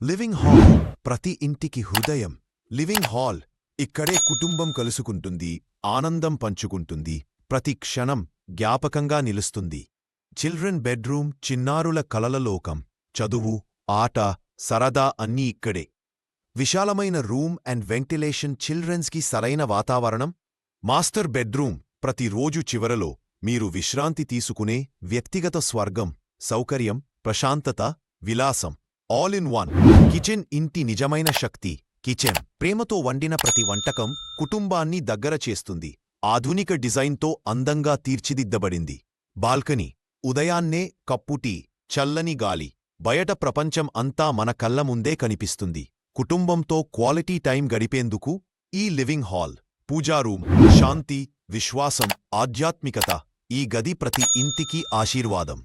Living hall ప్రతి ఇంటికి హృదయం. లివింగ్ హాల్ ఇక్కడే కుటుంబం కలుసుకుంటుంది ఆనందం పంచుకుంటుంది ప్రతి క్షణం జ్ఞాపకంగా నిలుస్తుంది. చిల్డ్రన్ బెడ్రూమ్ చిన్నారుల కలలలోకం చదువు ఆట సరదా అన్నీ ఇక్కడే. విశాలమైన రూమ్ అండ్ వెంటిలేషన్ చిల్డ్రన్స్కి సరైన వాతావరణం. మాస్టర్ బెడ్రూమ్ ప్రతిరోజు చివరలో మీరు విశ్రాంతి తీసుకునే వ్యక్తిగత స్వర్గం సౌకర్యం ప్రశాంతత విలాసం. ఆల్ ఇన్ వన్ కిచెన్ ఇంటి నిజమైన శక్తి. కిచెన్ ప్రేమతో వండిన ప్రతి వంటకం కుటుంబాన్ని దగ్గర చేస్తుంది. ఆధునిక డిజైన్తో అందంగా తీర్చిదిద్దబడింది. బాల్కనీ ఉదయాన్నే కప్పుటీ చల్లని గాలి బయట ప్రపంచం అంతా మన కళ్ళ ముందే కనిపిస్తుంది. కుటుంబంతో క్వాలిటీ టైం గడిపేందుకు ఈ లివింగ్ హాల్ పూజా రూమ్ శాంతి విశ్వాసం ఆధ్యాత్మికత ఈ గది ప్రతి ఇంటికి ఆశీర్వాదం.